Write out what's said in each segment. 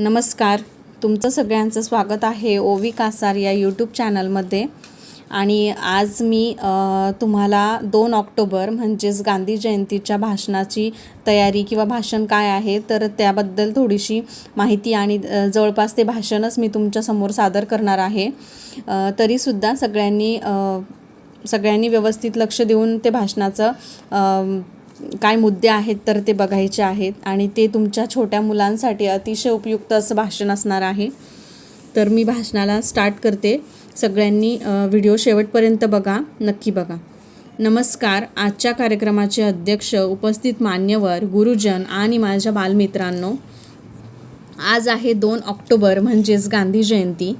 नमस्कार. तुमचं सगळ्यांचं स्वागत आहे ओवी कासार या यूट्यूब चॅनलमध्ये आणि आज मी तुम्हाला दोन ऑक्टोबर म्हणजेच गांधी जयंतीच्या भाषणाची तयारी किंवा भाषण काय आहे तर त्याबद्दल थोडीशी माहिती आणि जवळपास ते भाषणच मी तुमच्यासमोर सादर करणार आहे. तरीसुद्धा सगळ्यांनी सगळ्यांनी व्यवस्थित लक्ष देऊन ते भाषणाचं काय मुद्दे आहेत तर ते बघायचे आहेत आणि ते तुमच्या छोट्या मुलांसाठी अतिशय उपयुक्त असं भाषण असणार आहे. तर मी भाषणाला स्टार्ट करते. सगळ्यांनी व्हिडिओ शेवटपर्यंत बघा नक्की बघा. नमस्कार. आजच्या कार्यक्रमाचे अध्यक्ष उपस्थित मान्यवर गुरुजन आणि माझ्या बालमित्रांनो. आज आहे दोन ऑक्टोबर म्हणजेच गांधी जयंती.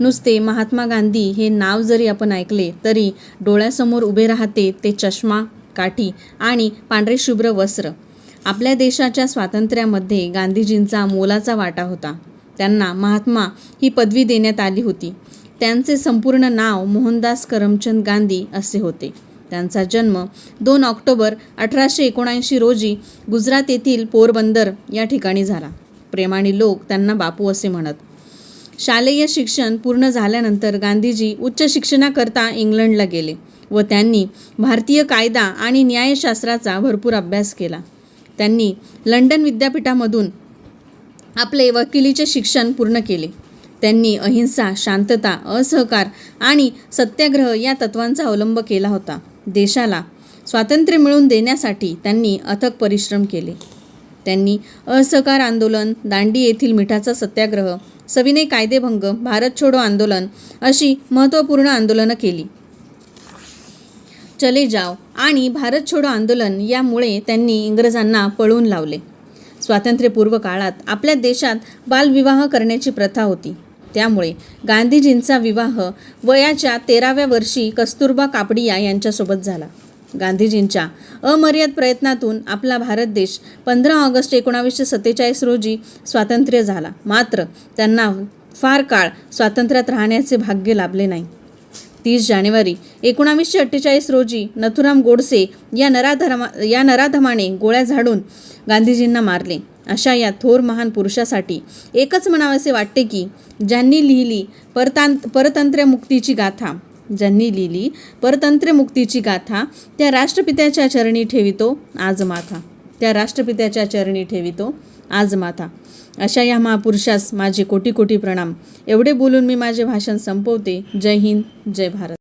नुसते महात्मा गांधी हे नाव जरी आपण ऐकले तरी डोळ्यासमोर उभे राहते ते चष्मा काठी आणि पांढरे शुभ्र वस्त्र. आपल्या देशाच्या स्वातंत्र्यामध्ये गांधीजींचा मोलाचा वाटा होता. त्यांना महात्मा ही पदवी देण्यात आली होती. त्यांचे संपूर्ण नाव मोहनदास करमचंद गांधी असे होते. त्यांचा जन्म दोन ऑक्टोबर अठराशे एकोणऐंशी रोजी गुजरात येथील पोरबंदर या ठिकाणी झाला. प्रेमाने लोक त्यांना बापू असे म्हणत. शालेय शिक्षण पूर्ण झाल्यानंतर गांधीजी उच्च शिक्षणाकरता इंग्लंडला गेले. व त्यांनी भारतीय कायदा आणि न्यायशास्त्राचा भरपूर अभ्यास केला. त्यांनी लंडन विद्यापीठामधून आपले वकिलीचे शिक्षण पूर्ण केले. त्यांनी अहिंसा शांतता असहकार आणि सत्याग्रह या तत्वांचा अवलंब केला होता. देशाला स्वातंत्र्य मिळवून देण्यासाठी त्यांनी अथक परिश्रम केले. त्यांनी असहकार आंदोलन दांडी येथील मिठाचा सत्याग्रह सविनय कायदेभंग भारत छोडो आंदोलन अशी महत्त्वपूर्ण आंदोलनं केली. चले जाव आणि भारत छोडो आंदोलन यामुळे त्यांनी इंग्रजांना पळवून लावले. स्वातंत्र्यपूर्व काळात आपल्या देशात बालविवाह करण्याची प्रथा होती. त्यामुळे गांधीजींचा विवाह वयाच्या तेराव्या वर्षी कस्तुरबा कापडिया यांच्यासोबत झाला. गांधीजींच्या अमर्याद प्रयत्नातून आपला भारत देश पंधरा ऑगस्ट एकोणावीसशे सत्तेचाळीस रोजी स्वातंत्र्य झाला. मात्र त्यांना फार काळ स्वातंत्र्यात राहण्याचे भाग्य लाभले नाही. तीस जानेवारी. एकोणावीसशे अठ्ठेचाळीस रोजी नथुराम गोडसे या नराधमा या नराधमाने गोळ्या झाडून गांधीजींना मारले. अशा या थोर महान पुरुषासाठी एकच म्हणावेसे वाटते की ज्यांनी लिहिली परतांत परतंत्र मुक्तीची गाथा ज्यांनी लिहिली परतंत्र मुक्तीची गाथा त्या राष्ट्रपित्याच्या चरणी ठेवितो आज माथा त्या राष्ट्रपित्याच्या चरणी ठेवितो आज माथा अशा या महापुरुषास माझे कोटी कोटी प्रणाम. एवढे बोलून मी माझे भाषण संपवते. जय हिंद जय भारत.